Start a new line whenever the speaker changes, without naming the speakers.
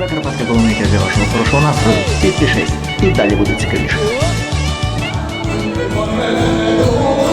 Закарпатська полоника для вашого хорошого настрою. Підпишись, і далі буде цікавіше.
Ой,